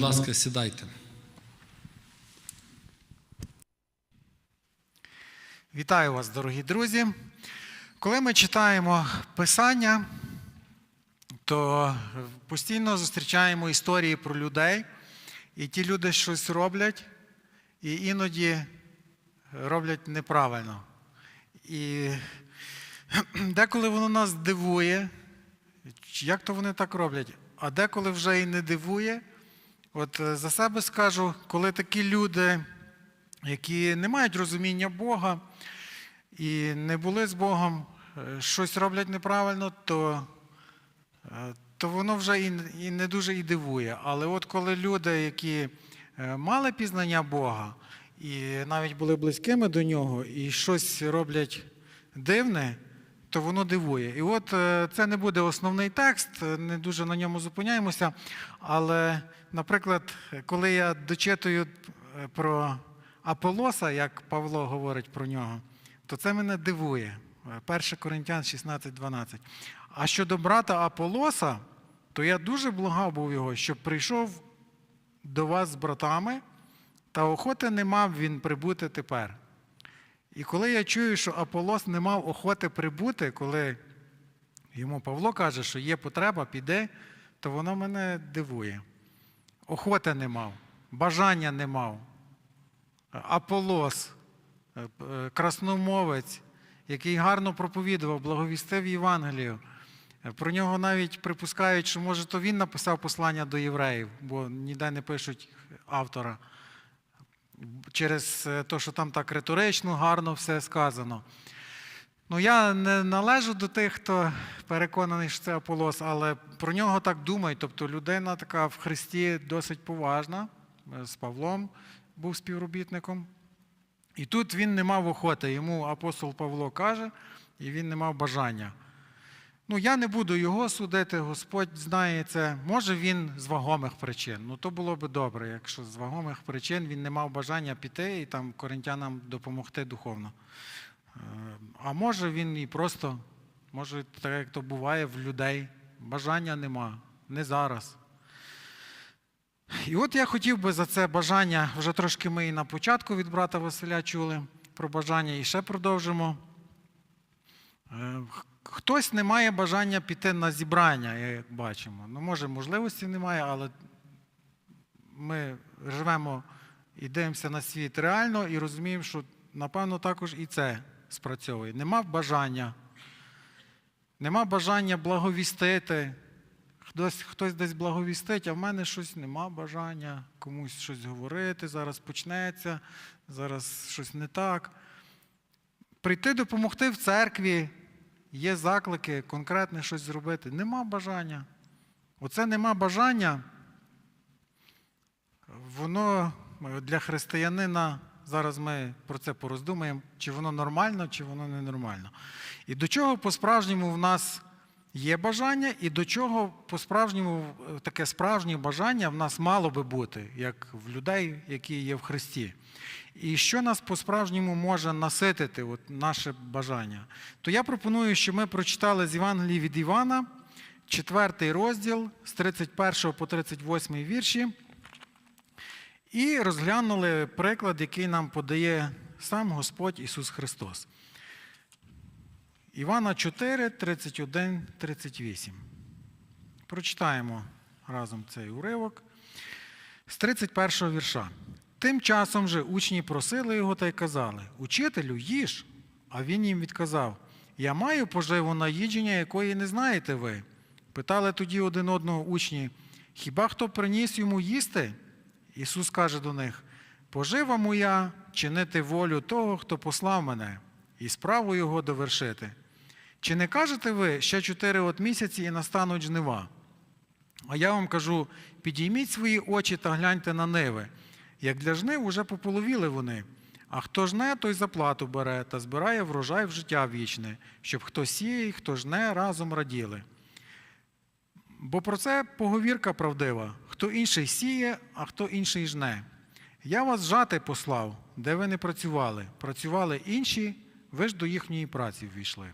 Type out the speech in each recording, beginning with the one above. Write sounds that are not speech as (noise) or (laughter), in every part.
Будь ласка, сідайте. Вітаю вас, дорогі друзі. Коли ми читаємо Писання, то постійно зустрічаємо історії про людей, і ті люди щось роблять, і іноді роблять неправильно. І (clears throat) деколи воно нас дивує, як то вони так роблять, а деколи вже і не дивує. От е, за себе скажу, коли такі люди, які не мають розуміння Бога і не були з Богом, е, щось роблять неправильно, то, е, то воно вже і, і не дуже і дивує. Але от коли люди, які мали пізнання Бога і навіть були близькими до нього, і щось роблять дивне, то воно дивує. І от е, це не буде основний текст, е, не дуже на ньому зупиняємося. Але, наприклад, коли я дочитую е, про Аполоса, як Павло говорить про нього, то це мене дивує. Е, 1 Коринтян 16:12. А щодо брата Аполоса, то я дуже благав був його, щоб прийшов до вас з братами, та охоти не мав він прибути тепер. І коли я чую, що Аполос не мав охоти прибути, коли йому Павло каже, що є потреба, піде, то воно мене дивує. Охоти не мав, бажання не мав. Аполос, е, е, красномовець, який гарно проповідував, благовістив Євангелію. Про нього навіть припускають, що може то він написав послання до євреїв, бо ніде не пишуть автора через те, що там так риторично, гарно все сказано. Ну, я не належу до тих, хто переконаний, що це Аполос, але про нього так думають. Тобто людина така в Христі досить поважна, е, з Павлом був співробітником. І тут він не мав охоти. Йому апостол Павло каже, і він не мав бажання. Ну, я не буду його судити, Господь знає це. Може, він з вагомих причин. Ну, то було би добре, якщо з вагомих причин він не мав бажання піти і там коринтянам допомогти духовно. Е, А може він і просто, може, так як то буває в людей, бажання нема, не зараз. І от я хотів би за це бажання, вже трошки ми і на початку від брата Василя чули про бажання, і ще продовжимо. Хтось не має бажання піти на зібрання, як бачимо. Ну, може, можливості немає, але ми живемо і дивимося на світ реально і розуміємо, що, напевно, також і це спрацьовує. Нема бажання, нема бажання благовістити. Хтось, хтось десь благовістить, а в мене щось нема бажання комусь щось говорити, зараз почнеться, зараз щось не так. Прийти допомогти в церкві, є заклики, конкретне щось зробити. Нема бажання. Оце нема бажання. Воно для християнина, зараз ми про це пороздумаємо, чи воно нормально, чи воно ненормально. І до чого по-справжньому в нас є бажання, і до чого по-справжньому е, таке справжнє бажання в нас мало би бути, як в людей, які є в Христі. І що нас по-справжньому може наситити, от наше бажання? То я пропоную, що ми прочитали з Євангелії від Івана, четвертий розділ з 31 по 38 вірші, і розглянули приклад, який нам подає сам Господь Ісус Христос. Івана 4, 31, 38. Прочитаємо разом цей уривок з 31 вірша. Тим часом же учні просили його та й казали: Учителю, їж. А він їм відказав: Я маю поживу на їдження, якої не знаєте ви. Питали тоді один одного учні: Хіба хто приніс йому їсти? Ісус каже до них: Пожива моя чинити волю того, хто послав мене, і справу його довершити. Чи не кажете ви ще чотири от місяці і настануть жнива? А я вам кажу: підійміть свої очі та гляньте на ниви. Як для жнив уже пополовіли вони. А хто жне, той заплату бере та збирає врожай в життя вічне, щоб хто сіє хто жне, разом раділи. Бо про це поговірка правдива: хто інший сіє, а хто інший жне. Я вас жати послав, де ви не працювали. Працювали інші, ви ж до їхньої праці ввійшли.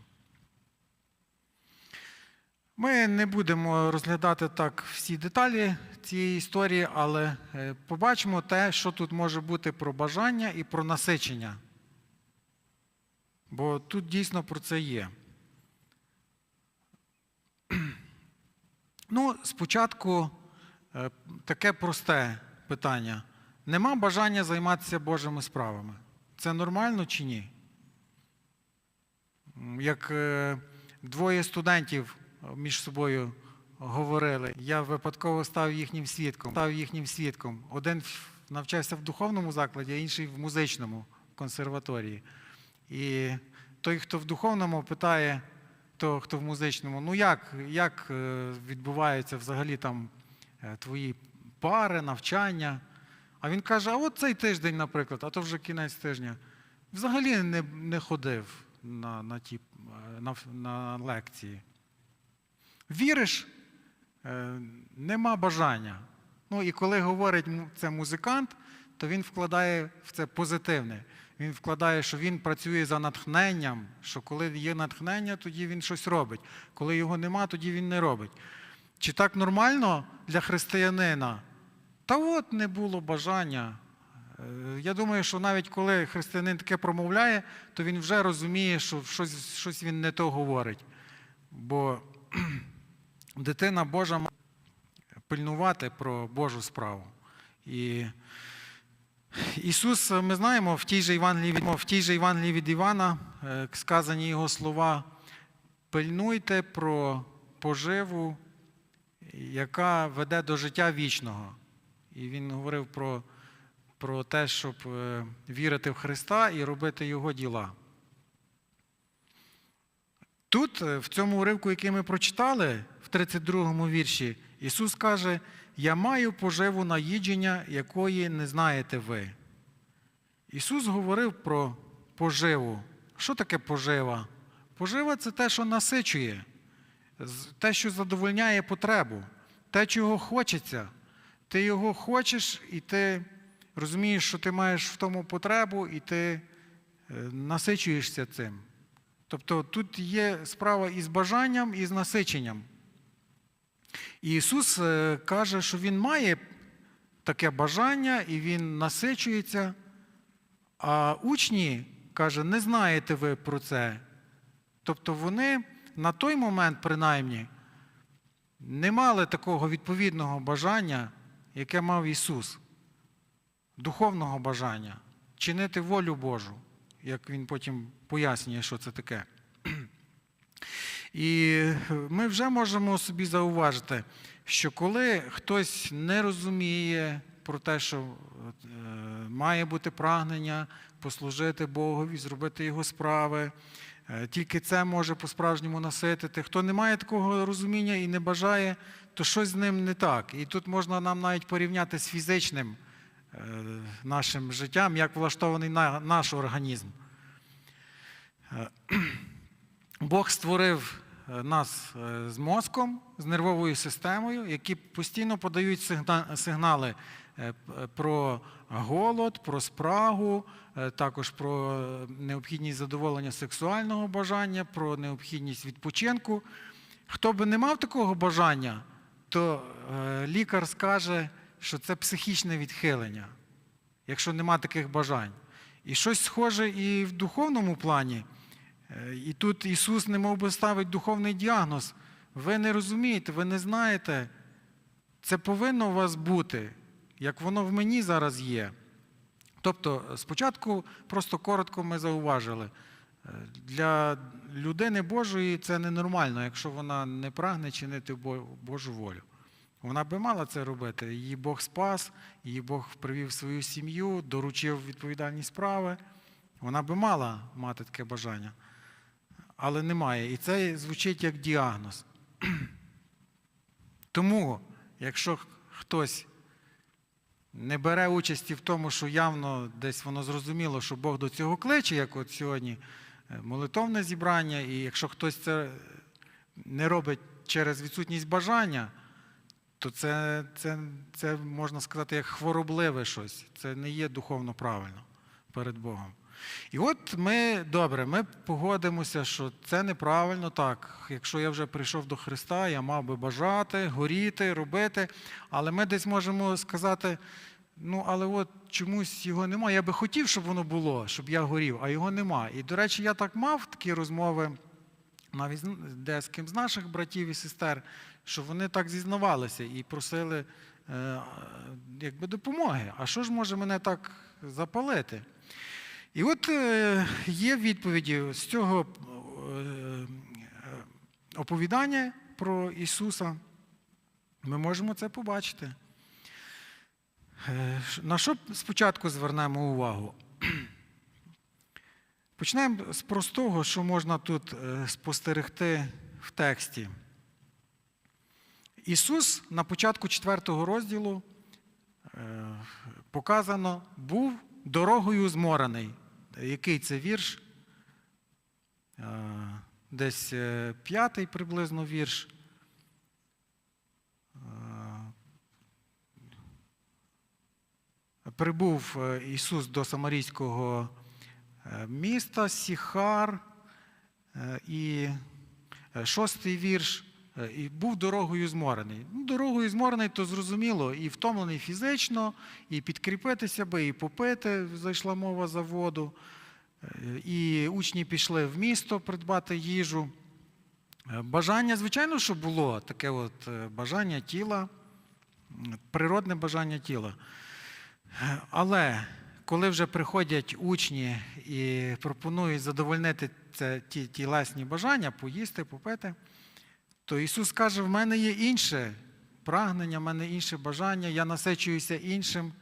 Ми не будемо розглядати так всі деталі цієї історії, але е, побачимо те, що тут може бути про бажання і про насичення. Бо тут дійсно про це є. Ну, спочатку е, таке просте питання. Нема бажання займатися Божими справами. Це нормально чи ні? Як е, двоє студентів між собою говорили, я випадково став їхнім свідком. Став їхнім свідком. Один навчався в духовному закладі, а інший в музичному в консерваторії. І той, хто в духовному, питає того, хто в музичному, ну як, як е, відбуваються взагалі там е, твої пари, навчання? А він каже: а от цей тиждень, наприклад, а то вже кінець тижня. Взагалі не, не ходив на, на, ті, е, на, на лекції. Віриш, е, нема бажання. Ну і коли говорить це музикант, то він вкладає в це позитивне. Він вкладає, що він працює за натхненням, що коли є натхнення, тоді він щось робить. Коли його нема, тоді він не робить. Чи так нормально для християнина? Та от не було бажання. Е, Я думаю, що навіть коли християнин таке промовляє, то він вже розуміє, що щось, щось він не то говорить. Бо дитина Божа має пильнувати про Божу справу. І Ісус, ми знаємо, в тій же Євангелії від, Івана е, сказані його слова: пильнуйте про поживу, яка веде до життя вічного. І він говорив про, про те, щоб е, вірити в Христа і робити Його діла. Тут, е, в цьому уривку, який ми прочитали, в 32 вірші, Ісус каже: Я маю поживу на їдження, якої не знаєте ви. Ісус говорив про поживу. Що таке пожива? Пожива це те, що насичує, те, що задовольняє потребу, те, чого хочеться. Ти його хочеш, і ти розумієш, що ти маєш в тому потребу, і ти е, насичуєшся цим. Тобто тут є справа із бажанням, і з насиченням. І Ісус е, каже, що Він має таке бажання і Він насичується. А учні, каже, не знаєте ви про це. Тобто вони на той момент, принаймні, не мали такого відповідного бажання, яке мав Ісус, духовного бажання, чинити волю Божу, як Він потім пояснює, що це таке. І ми вже можемо собі зауважити, що коли хтось не розуміє про те, що е, має бути прагнення послужити Богові, зробити його справи, е, тільки це може по-справжньому наситити. Хто не має такого розуміння і не бажає, то щось з ним не так. І тут можна нам навіть порівняти з фізичним е, нашим життям, як влаштований на- наш організм. (clears throat) Бог створив нас е, з мозком, з нервовою системою, які постійно подають сигнали е, про голод, про спрагу, е, також про е, необхідність задоволення сексуального бажання, про необхідність відпочинку. Хто би не мав такого бажання, то е, лікар скаже, що це психічне відхилення, якщо нема таких бажань. І щось схоже і в духовному плані. І тут Ісус не мов би ставить духовний діагноз. Ви не розумієте, ви не знаєте. Це повинно у вас бути, як воно в мені зараз є. Тобто, спочатку просто коротко ми зауважили. е, Для людини Божої це ненормально, якщо вона не прагне чинити Божу волю. Вона би мала це робити. Її Бог спас, її Бог привів свою сім'ю, доручив відповідальні справи. Вона би мала мати таке бажання, але немає. І це звучить як діагноз. (clears throat) Тому, якщо хтось не бере участі в тому, що явно десь воно зрозуміло, що Бог до цього кличе, як от сьогодні е, молитовне зібрання, і якщо хтось це не робить через відсутність бажання, то це, це, це можна сказати як хворобливе щось. Це не є духовно правильно перед Богом. І от ми добре, ми погодимося, що це неправильно так. Якщо я вже прийшов до Христа, я мав би бажати, горіти, робити. Але ми десь можемо сказати: ну, але от чомусь його немає. Я би хотів, щоб воно було, щоб я горів, а його нема. І, до речі, я так мав такі розмови навіть де з ким з наших братів і сестер, що вони так зізнавалися і просили е, якби допомоги. А що ж може мене так запалити? І от е, є відповіді з цього е, оповідання про Ісуса. Ми можемо це побачити. Е, На що спочатку звернемо увагу? (clears throat) Почнемо з простого, що можна тут спостерегти в тексті. Ісус на початку 4 розділу показано, був дорогою зморений. Який це вірш? Десь е, п'ятий приблизно вірш. Прибув е, Ісус до Самарійського е, міста Сіхар і шостий вірш. Е, І був дорогою зморений. Ну, дорогою зморений, то зрозуміло, і втомлений фізично, і підкріпитися би, і попити, зайшла мова за воду. Е, І учні пішли в місто придбати їжу. Е, Бажання, звичайно, що було таке от бажання тіла, природне бажання тіла. Але коли вже приходять учні і пропонують задовольнити це, ті тілесні бажання, поїсти, попити, то Ісус каже: в мене є інше прагнення, в мене інше бажання, я насичуюся іншим.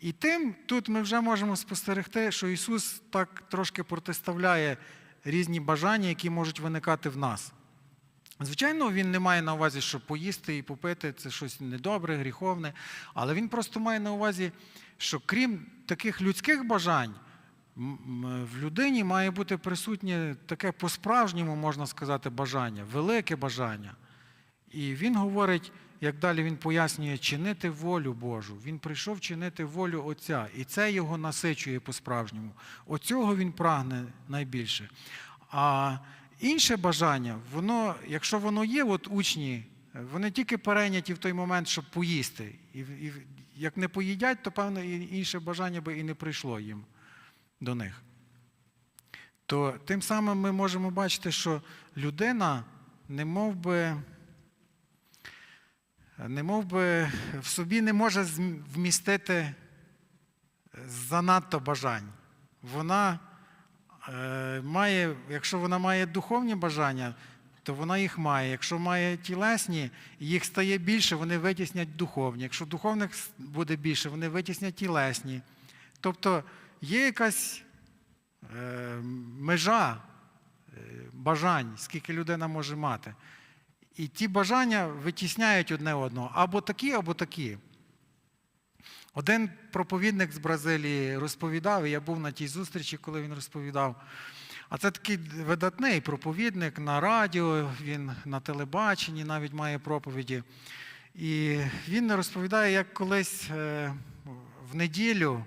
І тим тут ми вже можемо спостерегти, що Ісус так трошки протиставляє різні бажання, які можуть виникати в нас. Звичайно, він не має на увазі, що поїсти і попити це щось недобре, гріховне, але він просто має на увазі, що крім таких людських бажань, в людині має бути присутнє таке по-справжньому, можна сказати, бажання, велике бажання. І він говорить, як далі він пояснює, чинити волю Божу. Він прийшов чинити волю Отця, і це його насичує по-справжньому. Оцього він прагне найбільше. А інше бажання, воно, якщо воно є, от учні, вони тільки перейняті в той момент, щоб поїсти. І, і як не поїдять, то певно інше бажання би і не прийшло їм до них. То тим самим ми можемо бачити, що людина не мов би, не мов би в собі не може вмістити занадто бажань. Вона е, має, якщо вона має духовні бажання, то вона їх має. Якщо має тілесні, їх стає більше, вони витіснять духовні. Якщо духовних буде більше, вони витіснять тілесні. Тобто є якась е, межа е, бажань, скільки людина може мати. І ті бажання витісняють одне одного або такі, або такі. Один проповідник з Бразилії розповідав, і я був на тій зустрічі, коли він розповідав. А це такий видатний проповідник на радіо, він на телебаченні навіть має проповіді. І він розповідає, як колись е, в неділю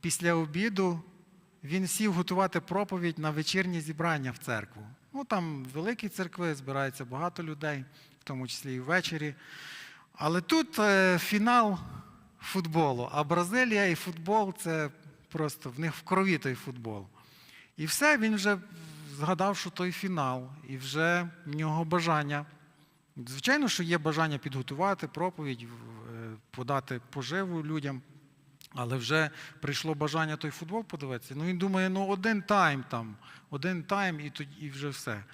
після обіду він сів готувати проповідь на вечірнє зібрання в церкву. Ну там великі церкви, збирається багато людей, в тому числі і ввечері. Але тут е, фінал футболу, а Бразилія і футбол це просто в них в крові той футбол. І все, він вже згадав, що той фінал, і вже в нього бажання. Звичайно, що є бажання підготувати проповідь, е, подати поживу людям, але вже прийшло бажання той футбол подивитися. Ну він думає, ну один тайм там, один тайм і тоді і вже все.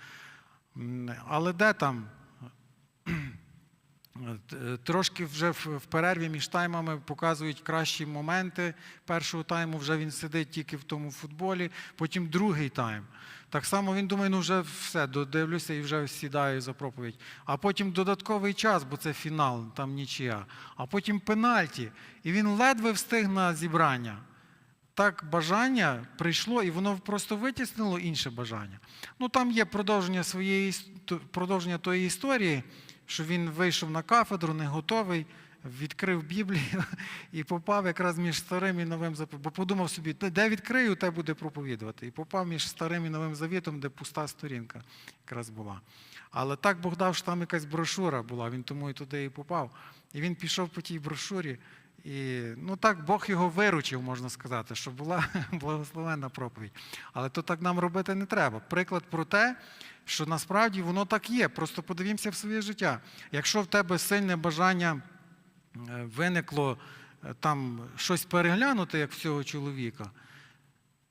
Але де там? Е, Трошки вже в перерві між таймами показують кращі моменти. Першого тайму вже він сидить тільки в тому футболі, потім другий тайм. Так само він думає, ну вже все, додивлюся і вже сідаю за проповідь. А потім додатковий час, бо це фінал, там нічия. А потім пенальті. І він ледве встиг на зібрання. Так бажання прийшло, і воно просто витіснило інше бажання. Ну там є продовження своєї продовження тої історії, що він вийшов на кафедру, не готовий, відкрив Біблію і попав якраз між старим і новим заповітом. Бо подумав собі, де відкрию, те буде проповідувати. І попав між старим і новим завітом, де пуста сторінка якраз була. Але так Бог дав, що там якась брошура була, він тому і туди і попав. І він пішов по тій брошурі. І ну так Бог його виручив, можна сказати, що була (laughs) благословенна проповідь. Але то так нам робити не треба. Приклад про те, що насправді воно так є. Просто подивімося в своє життя. Якщо в тебе сильне бажання е, виникло е, там щось переглянути, як в цього чоловіка,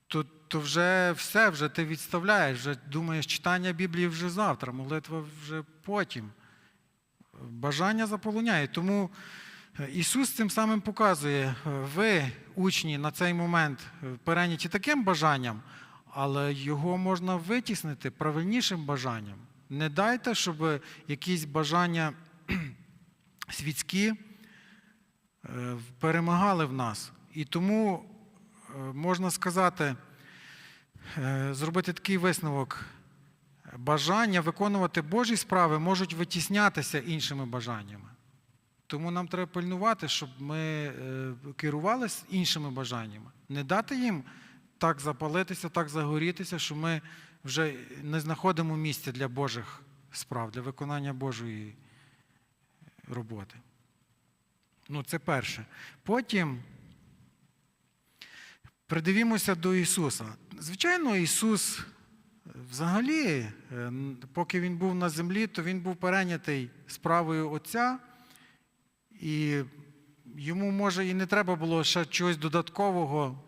то, то вже все, вже ти відставляєш, вже думаєш, читання Біблії вже завтра, молитва вже потім. Бажання заполоняє. Тому е, Ісус цим самим показує, ви, учні, на цей момент перейняті таким бажанням, але його можна витіснити правильнішим бажанням. Не дайте, щоб якісь бажання (clears throat) світські е, перемагали в нас. І тому е, можна сказати, е, зробити такий висновок. Бажання виконувати Божі справи можуть витіснятися іншими бажаннями. Тому нам треба пильнувати, щоб ми керувалися іншими бажаннями. Не дати їм так запалитися, так загорітися, що ми вже не знаходимо місця для Божих справ, для виконання Божої роботи. Ну, це перше. Потім придивімося до Ісуса. Звичайно, Ісус взагалі, е, поки Він був на землі, то Він був перейнятий справою Отця, і йому, може, і не треба було ще чогось додаткового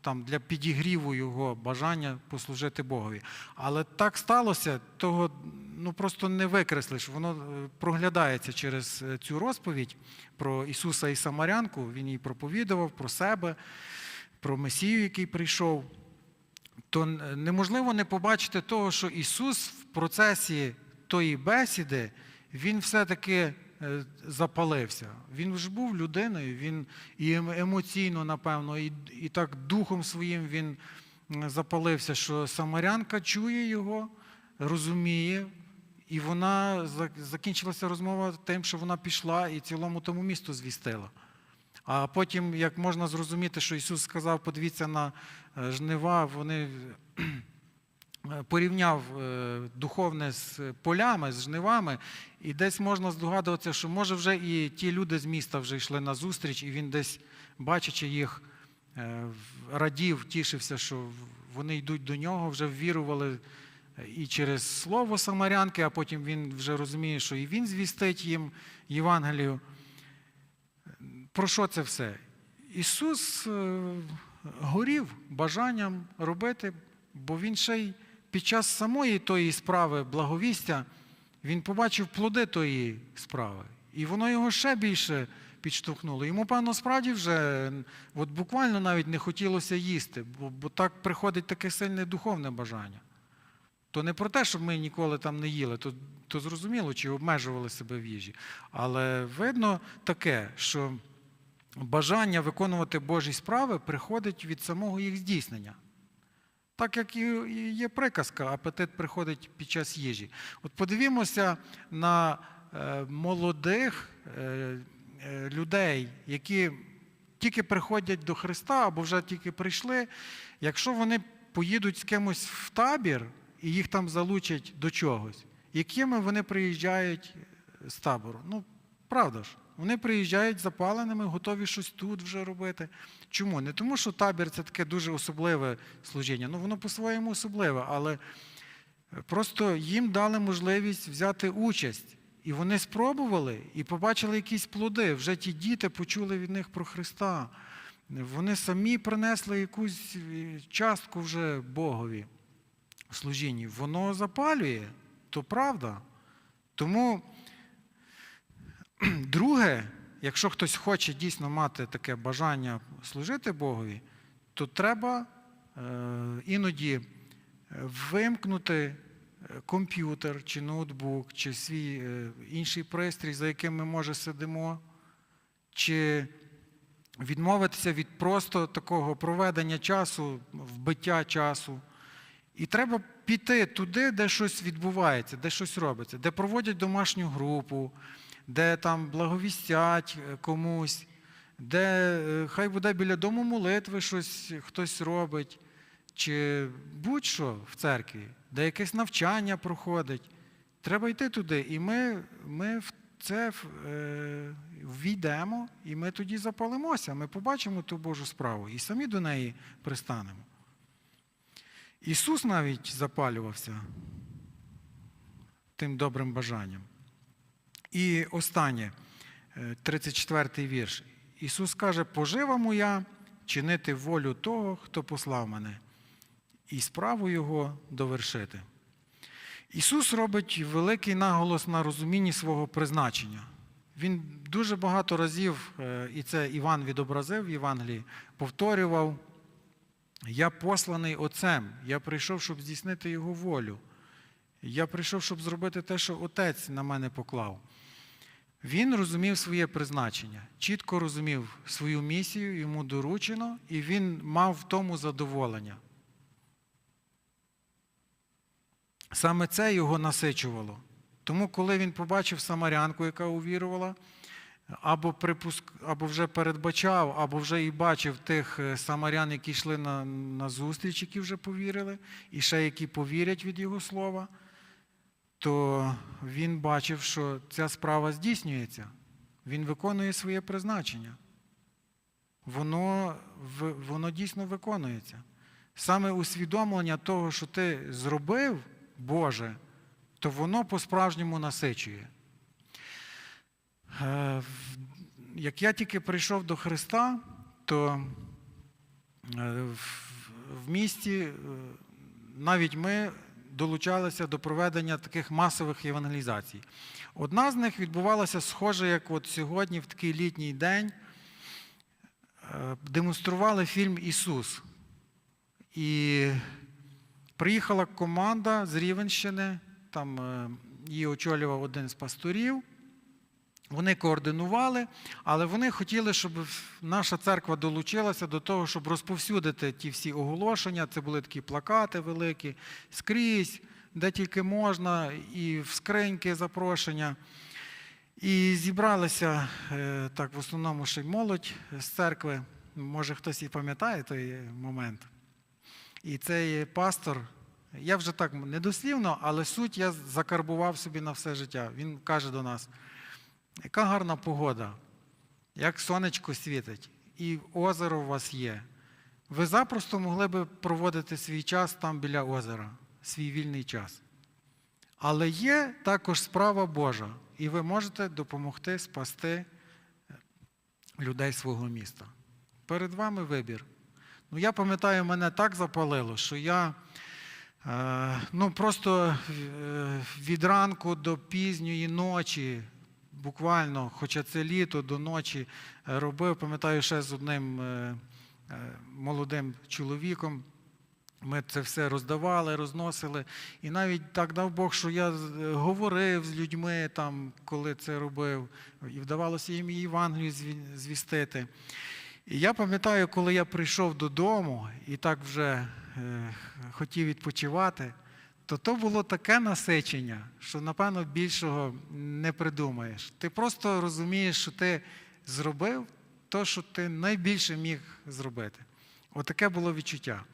там, для підігріву його бажання послужити Богові. Але так сталося, того ну, просто не викреслиш. Воно е, проглядається через е, цю розповідь про Ісуса і Самарянку. Він їй проповідував про себе, про Месію, який прийшов. То е, неможливо не побачити того, що Ісус в процесі тої бесіди, Він все-таки запалився. Він ж був людиною, він і ем- емоційно, напевно, і, і так духом своїм він запалився, що Самарянка чує його, розуміє, і вона закінчилася розмова тим, що вона пішла і цілому тому місту звістила. А потім, як можна зрозуміти, що Ісус сказав, подивіться на е, жнива, вони е, порівняв е, духовне з полями, з жнивами, і десь можна здогадуватися, що може вже і ті люди з міста вже йшли на зустріч, і він десь, бачачи їх, е, радів, тішився, що вони йдуть до нього, вже ввірували е, і через слово Самарянки, а потім він вже розуміє, що і він звістить їм Євангелію. Про що це все? Ісус е, горів бажанням робити, бо Він ще й під час самої тої справи благовістя він побачив плоди тої справи. І воно його ще більше підштовхнуло. Йому, певно, справді вже от буквально навіть не хотілося їсти, бо, бо так приходить таке сильне духовне бажання. То не про те, щоб ми ніколи там не їли, то, то зрозуміло, чи обмежували себе в їжі. Але видно таке, що бажання виконувати Божі справи приходить від самого їх здійснення. Так як і є приказка, апетит приходить під час їжі. От подивімося на е, молодих е, е, людей, які тільки приходять до Христа або вже тільки прийшли. Якщо вони поїдуть з кимось в табір і їх там залучать до чогось, якими вони приїжджають з табору? Ну, правда ж. Вони приїжджають запаленими, готові щось тут вже робити. Чому? Не тому, що табір це таке дуже особливе служіння. Ну, воно по-своєму особливе, але просто їм дали можливість взяти участь. І вони спробували і побачили якісь плоди. Вже ті діти почули від них про Христа. Вони самі принесли якусь е, частку вже Богові служінні. Воно запалює, то правда. Тому (clears throat) Друге, якщо хтось хоче дійсно мати таке бажання служити Богові, то треба е, іноді вимкнути е, комп'ютер чи ноутбук, чи свій е, інший пристрій, за яким ми може сидимо, чи відмовитися від просто такого проведення часу, вбиття часу. І треба піти туди, де щось відбувається, де щось робиться, де проводять домашню групу, де там благовістять е, комусь, де е, хай буде біля дому молитви щось хтось робить, чи будь-що в церкві, де якесь навчання проходить. Треба йти туди. І ми, ми в це е, ввійдемо, і ми тоді запалимося. Ми побачимо ту Божу справу і самі до неї пристанемо. Ісус навіть запалювався тим добрим бажанням. І останнє, 34-й вірш. Ісус каже: пожива моя чинити волю того, хто послав мене, і справу Його довершити. Ісус робить великий наголос на розумінні свого призначення. Він дуже багато разів, е, і це Іван відобразив в Євангелії, повторював: Я посланий Отцем, я прийшов, щоб здійснити Його волю. Я прийшов, щоб зробити те, що Отець на мене поклав. Він розумів своє призначення, чітко розумів свою місію, йому доручено, і він мав в тому задоволення. Саме це його насичувало. Тому, коли він побачив самарянку, яка увірувала, або припуск, або вже передбачав, або вже і бачив тих е, самарян, які йшли на, на зустріч, які вже повірили, і ще які повірять від його слова, то він бачив, що ця справа здійснюється. Він виконує своє призначення. Воно, воно дійсно виконується. Саме усвідомлення того, що ти зробив, Боже, то воно по-справжньому насичує. Е, Як я тільки прийшов до Христа, то е, в- місті е, навіть ми долучалися до проведення таких масових євангелізацій. Одна з них відбувалася схоже, як от сьогодні, в такий літній день, е, демонстрували фільм Ісус. І приїхала команда з Рівенщини, там е, її очолював один з пасторів. Вони координували, але вони хотіли, щоб наша церква долучилася до того, щоб розповсюдити ті всі оголошення. Це були такі плакати великі, скрізь, де тільки можна, і в скриньки запрошення. І зібралися е, так в основному ще й молодь з церкви. Може, хтось і пам'ятає той момент. І цей пастор, я вже так недослівно, але суть я закарбував собі на все життя. Він каже до нас: яка гарна погода, як сонечко світить, і озеро у вас є. Ви запросто могли би проводити свій час там біля озера, свій вільний час. Але є також справа Божа, і ви можете допомогти спасти людей свого міста. Перед вами вибір. Ну, я пам'ятаю, мене так запалило, що я е, ну, просто е, від ранку до пізньої ночі, буквально, хоча це літо до ночі, е, робив, пам'ятаю, ще з одним е, е, молодим чоловіком. Ми це все роздавали, розносили. І навіть так дав Бог, що я говорив з людьми, там, коли це робив, і вдавалося їм і Євангелію звістити. І я пам'ятаю, коли я прийшов додому і так вже хотів відпочивати, то то було таке насичення, що, напевно, більшого не придумаєш. Ти просто розумієш, що ти зробив те, що ти найбільше міг зробити. Отаке було відчуття.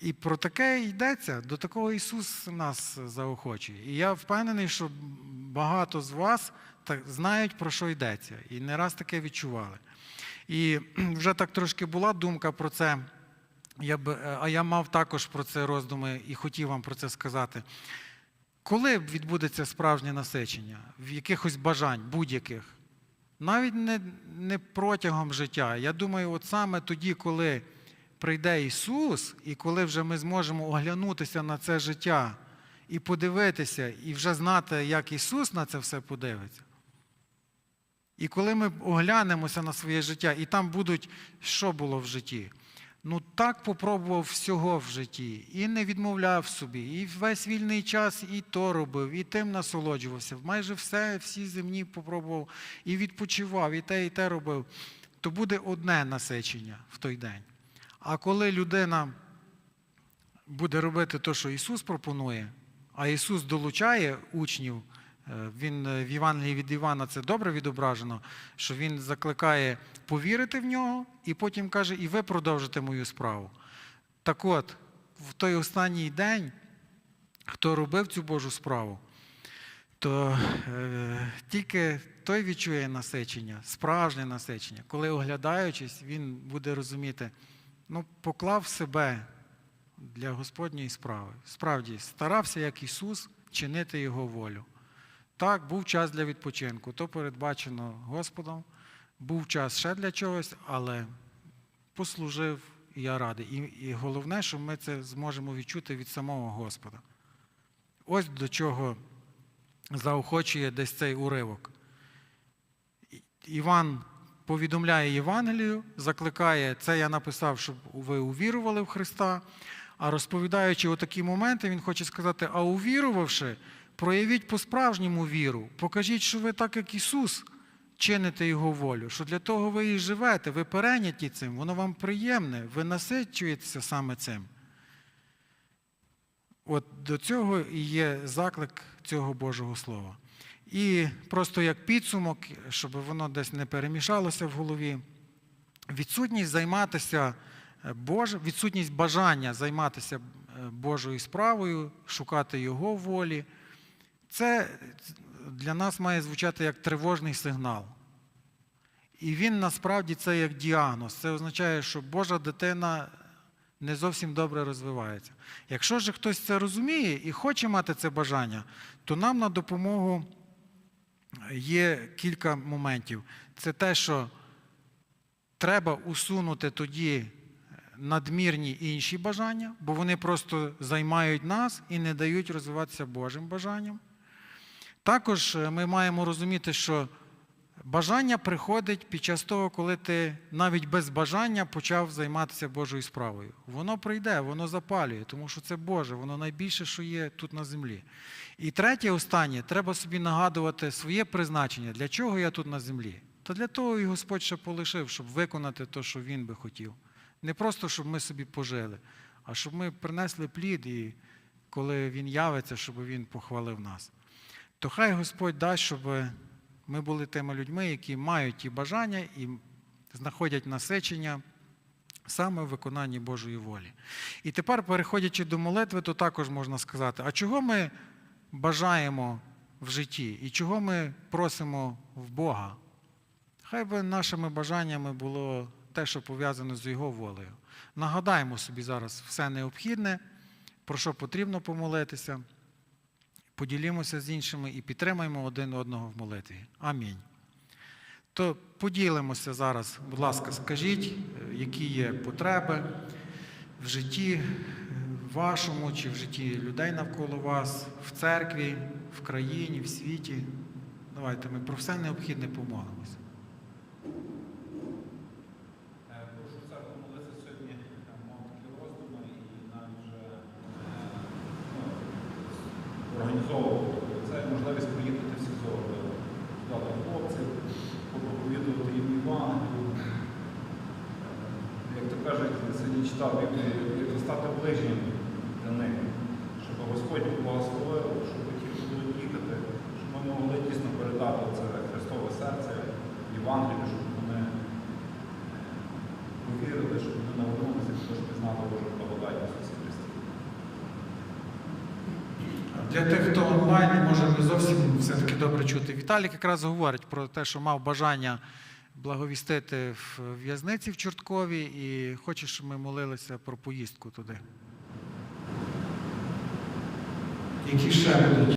І про таке йдеться, до такого Ісус нас заохочує. І я впевнений, що багато з вас знають, про що йдеться, і не раз таке відчували. І (clears throat) вже так трошки була думка про це. Я б, е, а я мав також про це роздуми і хотів вам про це сказати. Коли відбудеться справжнє насичення в якихось бажань, будь-яких, навіть не, не протягом життя. Я думаю, от саме тоді, коли прийде Ісус, і коли вже ми зможемо оглянутися на це життя і подивитися, і вже знати, як Ісус на це все подивиться. І коли ми оглянемося на своє життя, і там будуть, що було в житті. Ну так попробував всього в житті, і не відмовляв собі, і весь вільний час і то робив, і тим насолоджувався. Майже все, всі земні попробував, і відпочивав, і те, і те робив. То буде одне насичення в той день. А коли людина буде робити те, що Ісус пропонує, а Ісус долучає учнів Він е, в Євангелії від Івана це добре відображено, що він закликає повірити в нього, і потім каже, і ви продовжите мою справу. Так от, в той останній день, хто робив цю Божу справу, то е, тільки той відчує насичення, справжнє насичення, коли оглядаючись, він буде розуміти, ну, поклав себе для Господньої справи. Справді, старався, як Ісус, чинити Його волю. Так, був час для відпочинку, то передбачено Господом, був час ще для чогось, але послужив, і я радий. І, і головне, що ми це зможемо відчути від самого Господа. Ось до чого заохочує десь цей уривок. Іван повідомляє Євангелію, закликає, це я написав, щоб ви увірували в Христа. А розповідаючи отакі моменти, він хоче сказати: а увірувавши, проявіть по-справжньому віру, покажіть, що ви так, як Ісус, чините Його волю, що для того ви і живете, ви перейняті цим, воно вам приємне, ви насичуєтеся саме цим. От до цього і є заклик цього Божого Слова. І просто як підсумок, щоб воно десь не перемішалося в голові, відсутність займатися е, Бож... відсутність бажання займатися е, Божою справою, шукати Його волі, це для нас має звучати як тривожний сигнал. І він насправді це як діагноз. Це означає, що Божа дитина не зовсім добре розвивається. Якщо ж хтось це розуміє і хоче мати це бажання, то нам на допомогу є кілька моментів. Це те, що треба усунути тоді надмірні інші бажання, бо вони просто займають нас і не дають розвиватися Божим бажанням. Також е, ми маємо розуміти, що бажання приходить під час того, коли ти навіть без бажання почав займатися Божою справою. Воно прийде, воно запалює, тому що це Боже, воно найбільше, що є тут на землі. І третє, останнє, треба собі нагадувати своє призначення, для чого я тут на землі. Та для того і Господь ще полишив, щоб виконати те, що Він би хотів. Не просто, щоб ми собі пожили, а щоб ми принесли плід, і коли Він явиться, щоб Він похвалив нас. То хай Господь дасть, щоб ми були тими людьми, які мають ті бажання і знаходять насичення саме в виконанні Божої волі. І тепер, переходячи до молитви, то також можна сказати, а чого ми бажаємо в житті і чого ми просимо в Бога? Хай би нашими бажаннями було те, що пов'язане з Його волею. Нагадаємо собі зараз все необхідне, про що потрібно помолитися поділімося з іншими і підтримаємо один одного в молитві. Амінь. То поділимося зараз, будь ласка, скажіть, е, які є потреби в житті е, вашому чи в житті людей навколо вас, в церкві, в країні, в світі. Давайте ми про все необхідне помолимося. Е, Прошу церкву молитися сьогодні, е, мав такі роздуми і навіть вже е, ну, організовував це можливість приїхати в СІЗО до до хлопців, проповідувати їм Івангелію. Е, Як то кажуть, сьогодні читав Біблію, стати ближнім для них, щоб Господь благословив, щоб ті, хто будуть щоб ми могли дійсно передати це Христове серце, Євангелію, щоб вони повірили, щоб вони навернулися, щоб пізнали Божу благодать Ісусі Христі. Для тих, хто онлайн, може не зовсім все-таки добре чути. Віталік якраз говорить про те, що мав бажання благовістити в в'язниці в Чорткові і хоче, щоб ми молилися про поїздку туди. Які ще будуть